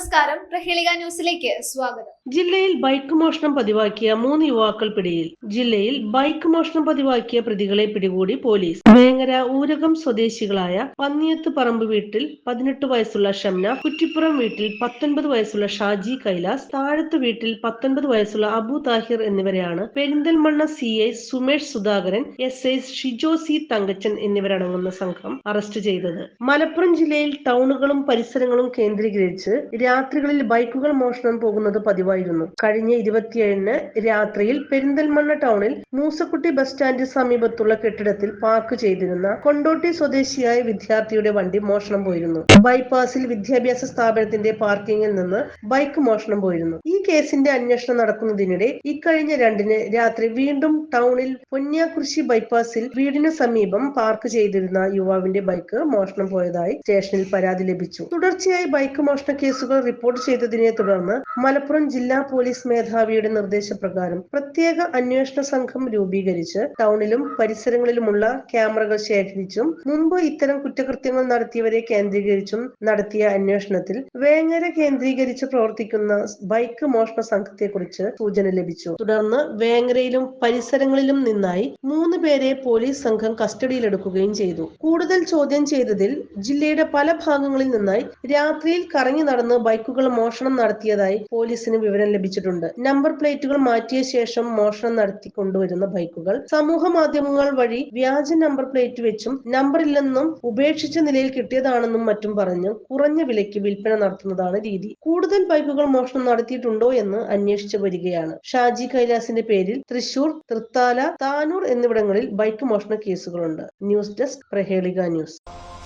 നമസ്കാരം. പ്രഹേളിക ന്യൂസിലേക്ക് സ്വാഗതം. ജില്ലയിൽ ബൈക്ക് മോഷണം പതിവാക്കിയ മൂന്ന് യുവാക്കൾ പിടിയിൽ. ജില്ലയിൽ ബൈക്ക് മോഷണം പതിവാക്കിയ പ്രതികളെ പിടികൂടി പോലീസ്. വേങ്ങര ഊരകം സ്വദേശികളായ പന്നിയത്ത് പറമ്പ് വീട്ടിൽ പതിനെട്ട് വയസ്സുള്ള ഷംന കുറ്റിപ്പുറം വീട്ടിൽ പത്തൊൻപത് വയസ്സുള്ള ഷാജി കൈലാസ് താഴത്ത് വീട്ടിൽ പത്തൊൻപത് വയസ്സുള്ള അബു താഹിർ എന്നിവരെയാണ് Perinthalmanna C I Sumesh Sudhakaran S I Shijo C Thankachan എന്നിവരടങ്ങുന്ന സംഘം അറസ്റ്റ് ചെയ്തത്. മലപ്പുറം ജില്ലയിൽ ടൗണുകളും പരിസരങ്ങളും കേന്ദ്രീകരിച്ച് രാത്രികളിൽ ബൈക്കുകൾ മോഷണം പോകുന്നത് പതിവായിരുന്നു. കഴിഞ്ഞ ഇരുപത്തിയേഴിന് രാത്രിയിൽ പെരിന്തൽമണ്ണ ടൗണിൽ മൂസക്കുട്ടി ബസ് സ്റ്റാൻഡ് സമീപത്തുള്ള കെട്ടിടത്തിൽ പാർക്ക് ചെയ്തിരുന്ന കൊണ്ടോട്ടി സ്വദേശിയായ വിദ്യാർത്ഥിയുടെ വണ്ടി മോഷണം പോയിരുന്നു. ബൈപ്പാസിൽ വിദ്യാഭ്യാസ സ്ഥാപനത്തിന്റെ പാർക്കിങ്ങിൽ നിന്ന് ബൈക്ക് മോഷണം പോയിരുന്നു. ഈ കേസിന്റെ അന്വേഷണം നടക്കുന്നതിനിടെ ഇക്കഴിഞ്ഞ രണ്ടിന് രാത്രി വീണ്ടും ടൗണിൽ പൊന്യാകുറിശി ബൈപ്പാസിൽ വീടിന് സമീപം പാർക്ക് ചെയ്തിരുന്ന യുവാവിന്റെ ബൈക്ക് മോഷണം പോയതായി സ്റ്റേഷനിൽ പരാതി ലഭിച്ചു. തുടർച്ചയായി ബൈക്ക് മോഷണ കേസുകൾ റിപ്പോർട്ട് ചെയ്തതിനെ തുടർന്ന് മലപ്പുറം ജില്ലാ പോലീസ് മേധാവിയുടെ നിർദ്ദേശപ്രകാരം പ്രത്യേക അന്വേഷണ സംഘം രൂപീകരിച്ച് ടൗണിലും പരിസരങ്ങളിലുമുള്ള ക്യാമറകൾ ശേഖരിച്ചും മുമ്പ് ഇത്തരം കുറ്റകൃത്യങ്ങൾ നടത്തിയവരെ കേന്ദ്രീകരിച്ചും നടത്തിയ അന്വേഷണത്തിൽ വേങ്ങര കേന്ദ്രീകരിച്ച് പ്രവർത്തിക്കുന്ന ബൈക്ക് മോഷണ സംഘത്തെക്കുറിച്ച് സൂചന ലഭിച്ചു. തുടർന്ന് വേങ്ങരയിലും പരിസരങ്ങളിലും നിന്നായി മൂന്ന് പേരെ പോലീസ് സംഘം കസ്റ്റഡിയിലെടുക്കുകയും ചെയ്തു. കൂടുതൽ ചോദ്യം ചെയ്തതിൽ ജില്ലയുടെ പല ഭാഗങ്ങളിൽ നിന്നായി രാത്രിയിൽ കറങ്ങി നടന്ന് ബൈക്കുകൾ മോഷണം നടത്തിയതായി പോലീസിന് വിവരം ലഭിച്ചിട്ടുണ്ട്. നമ്പർ പ്ലേറ്റുകൾ മാറ്റിയ ശേഷം മോഷണം നടത്തി കൊണ്ടുവരുന്ന ബൈക്കുകൾ. സമൂഹ മാധ്യമങ്ങൾ വഴി വ്യാജ നമ്പർ പ്ലേറ്റ് വെച്ചും നമ്പറില്ലെന്നും ഉപേക്ഷിച്ച നിലയിൽ കിട്ടിയതാണെന്നും മറ്റും പറഞ്ഞ് കുറഞ്ഞ വിലയ്ക്ക് വിൽപ്പന നടത്തുന്നതാണ് രീതി. കൂടുതൽ ബൈക്കുകൾ മോഷണം നടത്തിയിട്ടുണ്ടോ എന്ന് അന്വേഷിച്ചു വരികയാണ്. ഷാജി കൈലാസിന്റെ പേരിൽ തൃശൂർ തൃത്താല താനൂർ എന്നിവിടങ്ങളിൽ ബൈക്ക് മോഷണ കേസുകളുണ്ട്. News desk Prahelika news.